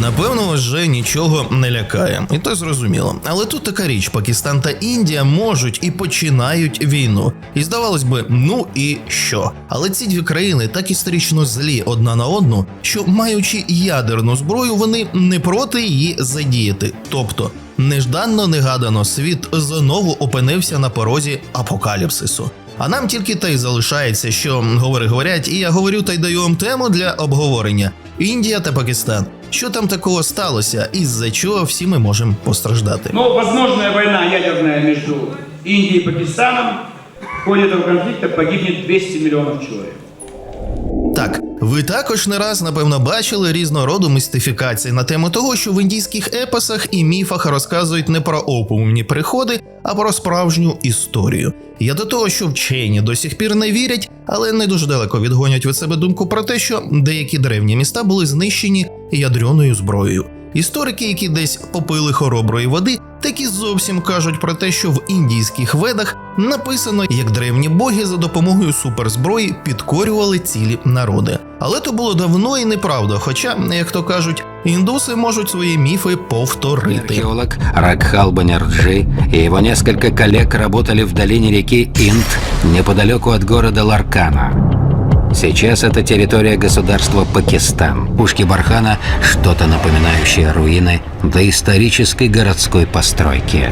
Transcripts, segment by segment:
Напевно, вже нічого не лякає, і то зрозуміло. Але тут така річ: Пакистан та Індія можуть і починають війну. І здавалось би, ну і що? Але ці дві країни так історично злі одна на одну, що маючи ядерну зброю, вони не проти її задіяти. Тобто, нежданно негадано світ знову опинився на порозі апокаліпсису. А нам тільки те й залишається, що говори говорять, і я говорю та й даю вам тему для обговорення: Індія та Пакистан. Що там такого сталося, і з-за чого всі ми можемо постраждати? Но возможная война ядерная между Индией и Пакистаном, в ходе этого конфликта погибнет 200 миллионов человек. Так, ви також не раз напевно бачили різного роду містифікації на тему того, що в індійських епосах і міфах розказують не про опумні приходи, а про справжню історію. Я до того, що вчені до сих пір не вірять, але не дуже далеко відгонять від себе думку про те, що деякі древні міста були знищені ядреною зброєю. Історики, які десь попили хороброї води, такі зовсім кажуть про те, що в індійських ведах написано, як древні боги за допомогою суперзброї підкорювали цілі народи. Але то було давно і неправда. Хоча, як то кажуть, індуси можуть свої міфи повторити. Археолог Ракхал Банерджи и его несколько коллег работали в долине реки Инд неподалеку от города Ларкана. Сейчас это территория государства Пакистан. Пушки Бархана – что-то напоминающее руины доисторической городской постройки.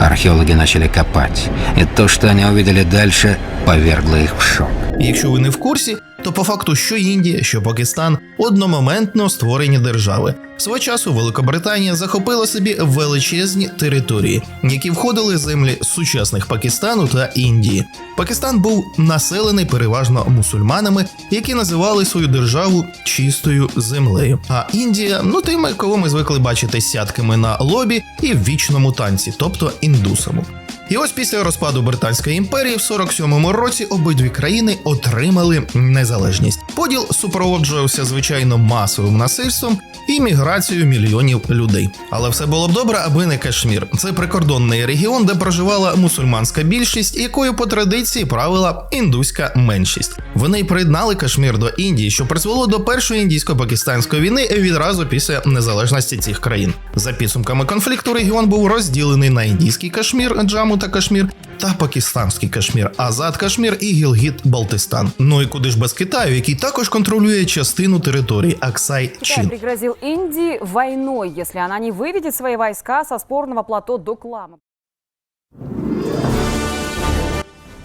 Археологи начали копать, и то, что они увидели дальше, повергло их в шок. Якщо ви не в курсі, то по факту що Індія, що Пакистан одномоментно створені держави. Свого часу Великобританія захопила собі величезні території, які входили землі сучасних Пакистану та Індії. Пакистан був населений переважно мусульманами, які називали свою державу чистою землею. А Індія, ну тими, кого ми звикли бачити сятками на лобі і в вічному танці, тобто індусами. І ось після розпаду Британської імперії в 47-му році обидві країни отримали незалежність. Поділ супроводжувався звичайно масовим насильством і міграцією мільйонів людей. Але все було б добре, аби не Кашмір. Це прикордонний регіон, де проживала мусульманська більшість, якою по традиції правила індуська меншість. Вони приєднали Кашмір до Індії, що призвело до першої індійсько-пакистанської війни відразу після незалежності цих країн. За підсумками конфлікту регіон був розділений на індійський Кашмір, Джаму та Кашмір та пакистанський Кашмір, Азад Кашмір і Гілгіт Балтистан. Ну і куди ж без Китаю, який також контролює частину території Аксай Китай пригрозив пригрозил війною, якщо вона она не виведе свої войска со спорного плато до Клама.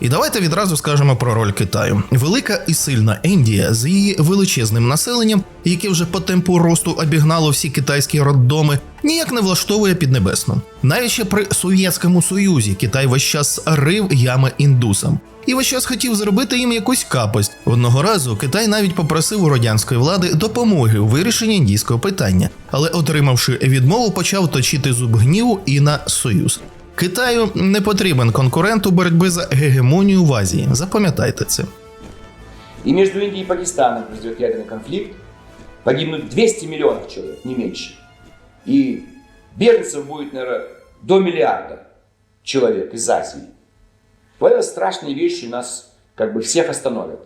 І давайте відразу скажемо про роль Китаю. Велика і сильна Індія з її величезним населенням, яке вже по темпу росту обігнало всі китайські роддоми, ніяк не влаштовує Піднебесну. Навіть ще при Совєтському Союзі Китай весь час рив ями індусам. І весь час хотів зробити їм якусь капость. Одного разу Китай навіть попросив у радянської влади допомоги у вирішенні індійського питання, але, отримавши відмову, почав точити зуб гніву і на союз. Китаю не потрібен конкурент у боротьби за гегемонію в Азії. Запам'ятайте це. И между Индией и Пакистаном произойдет ядерный конфликт, погибнут 200 миллионов человек, не меньше. И беженцев будет, наверное, до миллиарда человек из Азии. Вот это страшные вещи нас как бы всех остановят.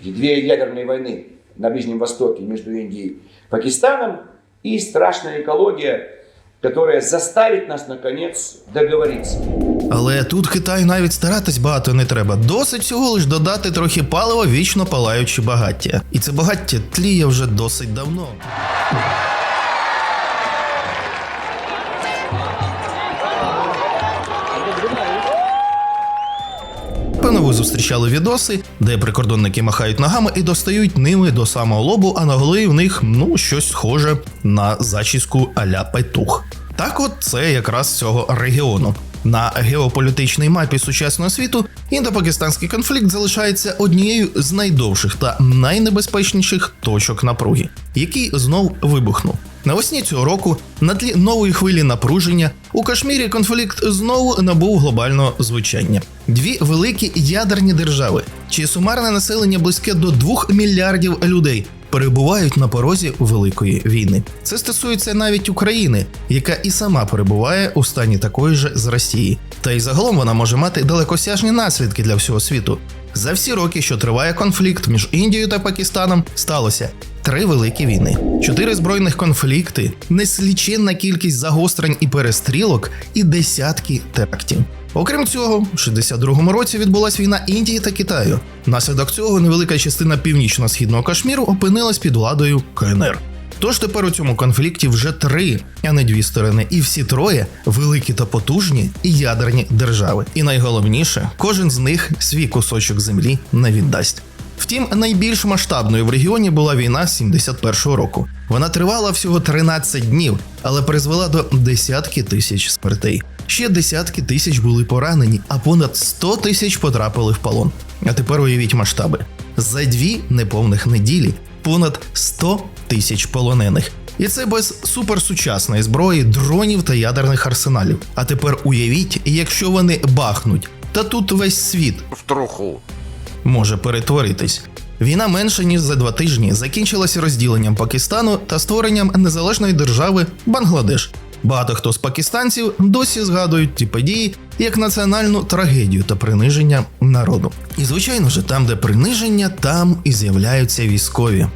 И две ядерные войны на Ближнем Востоке между Индией и Пакистаном и страшная экология, которая заставить нас, наконец, договориться. Але тут Китаю навіть старатись багато не треба. Досить всього лиш додати трохи палива вічно палаючи багаття. І це багаття тліє вже досить давно. Зустрічали відоси, де прикордонники махають ногами і достають ними до самого лобу, а на голові в них ну щось схоже на зачіску аля петух. Так от це якраз цього регіону. На геополітичній мапі сучасного світу індопакистанський конфлікт залишається однією з найдовших та найнебезпечніших точок напруги, який знов вибухнув. Навесні цього року, на тлі нової хвилі напруження, у Кашмірі конфлікт знову набув глобального звучання. Дві великі ядерні держави, чиє сумарне населення близьке до 2 мільярдів людей, перебувають на порозі великої війни. Це стосується навіть України, яка і сама перебуває у стані такої ж з Росії. Та й загалом вона може мати далекосяжні наслідки для всього світу. За всі роки, що триває конфлікт між Індією та Пакистаном, сталося три великі війни, чотири збройних конфлікти, несліченна кількість загострень і перестрілок і десятки терактів. Окрім цього, в 62-му році відбулася війна Індії та Китаю. Внаслідок цього невелика частина північно-східного Кашміру опинилась під владою КНР. Тож тепер у цьому конфлікті вже три, а не дві сторони, і всі троє великі та потужні і ядерні держави. І найголовніше, кожен з них свій кусочок землі не віддасть. Втім, найбільш масштабною в регіоні була війна 71-го року. Вона тривала всього 13 днів, але призвела до десятки тисяч смертей. Ще десятки тисяч були поранені, а понад 100 тисяч потрапили в полон. А тепер уявіть масштаби: за дві неповних неділі понад 100 тисяч полонених. І це без суперсучасної зброї, дронів та ядерних арсеналів. А тепер уявіть, якщо вони бахнуть, та тут весь світ в труху. Може перетворитись. Війна менше ніж за два тижні закінчилася розділенням Пакистану та створенням незалежної держави Бангладеш. Багато хто з пакистанців досі згадують ті події як національну трагедію та приниження народу. І звичайно ж, там, де приниження, там і з'являються військові.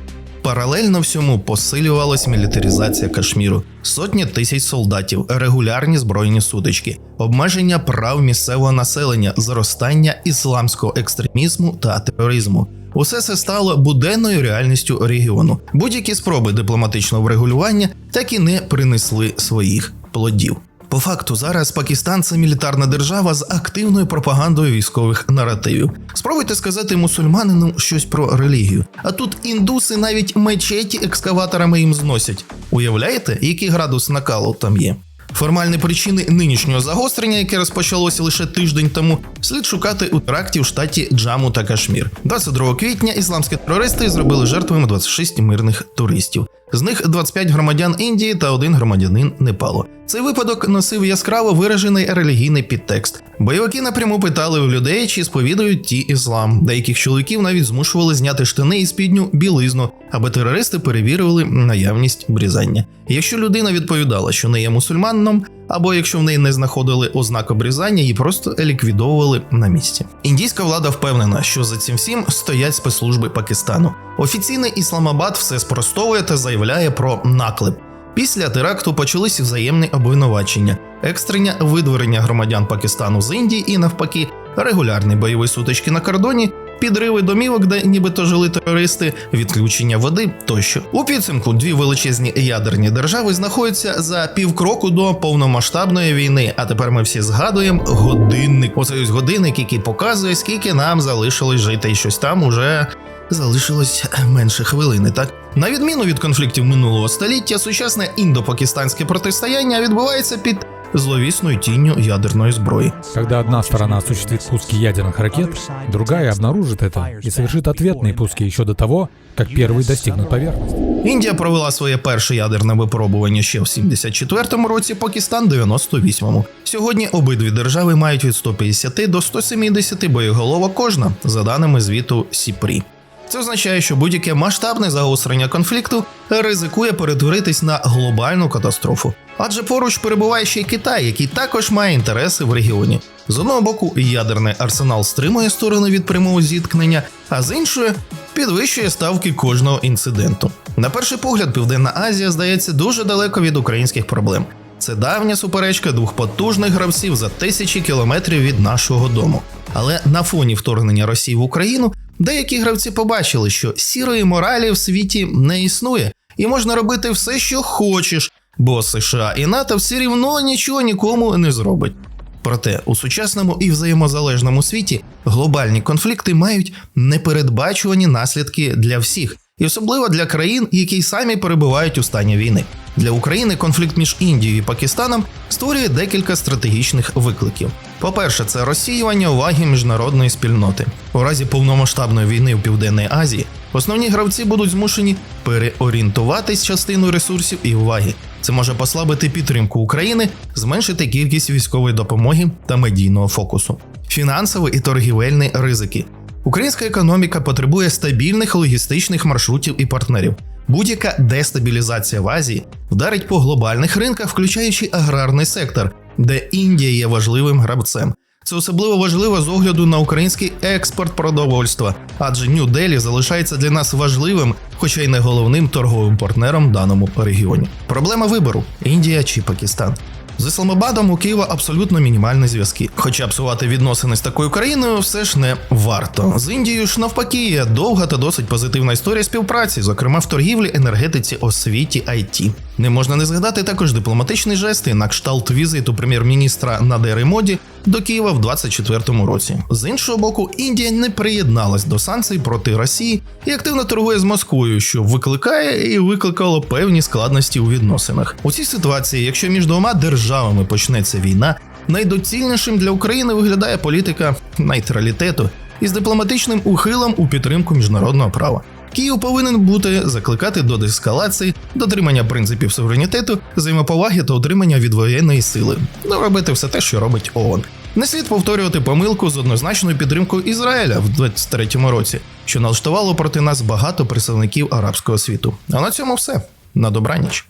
Паралельно всьому посилювалась мілітаризація Кашміру, сотні тисяч солдатів, регулярні збройні сутички, обмеження прав місцевого населення, зростання ісламського екстремізму та тероризму. Усе це стало буденною реальністю регіону. Будь-які спроби дипломатичного врегулювання так і не принесли своїх плодів. По факту, зараз Пакистан це мілітарна держава з активною пропагандою військових наративів. Спробуйте сказати мусульманину щось про релігію. А тут індуси навіть мечеті екскаваторами їм зносять. Уявляєте, який градус накалу там є? Формальні причини нинішнього загострення, яке розпочалося лише тиждень тому, слід шукати у теракті в штаті Джаму та Кашмір. 22 квітня ісламські терористи зробили жертвами 26 мирних туристів. З них 25 громадян Індії та один громадянин Непалу. Цей випадок носив яскраво виражений релігійний підтекст. Бойовики напряму питали у людей, чи сповідують ті іслам. Деяких чоловіків навіть змушували зняти штани і спідню білизну, аби терористи перевірили наявність обрізання. Якщо людина відповідала, що не є мусульманом, або якщо в неї не знаходили ознак обрізання, її просто ліквідовували на місці. Індійська влада впевнена, що за цим всім стоять спецслужби Пакистану. Офіційний Ісламабад все спростовує та заявляє про наклеп. Після теракту почалися взаємні обвинувачення, екстрення видворення громадян Пакистану з Індії і навпаки, регулярні бойові сутички на кордоні, підриви домівок, де нібито жили терористи, відключення води тощо. У підсумку дві величезні ядерні держави знаходяться за півкроку до повномасштабної війни. А тепер ми всі згадуємо годинник. Оцей ось годинник, який показує, скільки нам залишилось жити, і щось там уже залишилось менше хвилини, так? На відміну від конфліктів минулого століття, сучасне індо-пакистанське протистояння відбувається під зловісною тінню ядерної зброї. Когда одна сторона осуществит пуски ядерных ракет, другая обнаружит это и совершит ответные пуски еще до того, как первые достигнут поверхности. Індія провела своє перше ядерне випробування ще в 74-му році, Пакистан 98-му. Сьогодні обидві держави мають від 150 до 170 боєголовок кожна, за даними звіту Сіпрі. Це означає, що будь-яке масштабне загострення конфлікту ризикує перетворитись на глобальну катастрофу. Адже поруч перебуває ще й Китай, який також має інтереси в регіоні. З одного боку, ядерний арсенал стримує сторони від прямого зіткнення, а з іншої підвищує ставки кожного інциденту. На перший погляд, Південна Азія здається дуже далеко від українських проблем. Це давня суперечка двох потужних гравців за тисячі кілометрів від нашого дому. Але на фоні вторгнення Росії в Україну деякі гравці побачили, що сірої моралі в світі не існує, і можна робити все, що хочеш, бо США і НАТО все рівно нічого нікому не зробить. Проте у сучасному і взаємозалежному світі глобальні конфлікти мають непередбачувані наслідки для всіх, і особливо для країн, які самі перебувають у стані війни. Для України конфлікт між Індією і Пакистаном створює декілька стратегічних викликів. По-перше, це розсіювання уваги міжнародної спільноти. У разі повномасштабної війни в Південній Азії основні гравці будуть змушені переорієнтуватись частину ресурсів і уваги. Це може послабити підтримку України, зменшити кількість військової допомоги та медійного фокусу. Фінансові і торгівельні ризики. Українська економіка потребує стабільних логістичних маршрутів і партнерів. Будь-яка дестабілізація в Азії вдарить по глобальних ринках, включаючи аграрний сектор, де Індія є важливим гравцем. Це особливо важливо з огляду на український експорт продовольства, адже Нью-Делі залишається для нас важливим, хоча й не головним торговим партнером в даному регіоні. Проблема вибору: Індія чи Пакистан. З Ісламабадом у Києва абсолютно мінімальні зв'язки. Хоча псувати відносини з такою країною все ж не варто. З Індією ж навпаки є довга та досить позитивна історія співпраці, зокрема в торгівлі, енергетиці, освіті, IT. Не можна не згадати також дипломатичні жести на кшталт візиту прем'єр-міністра Надери Моді до Києва в 24-му році. З іншого боку, Індія не приєдналась до санкцій проти Росії і активно торгує з Москвою, що викликає і викликало певні складності у відносинах. У цій ситуації, якщо між двома державами почнеться війна, найдоцільнішим для України виглядає політика нейтралітету із дипломатичним ухилом у підтримку міжнародного права. Київ повинен бути закликати до деескалації, дотримання принципів суверенітету, взаємоповаги та утримання від воєнної сили, ну робити все те, що робить ООН. Не слід повторювати помилку з однозначною підтримкою Ізраїля в 23-му році, що налаштувало проти нас багато представників арабського світу. А на цьому все. На добраніч.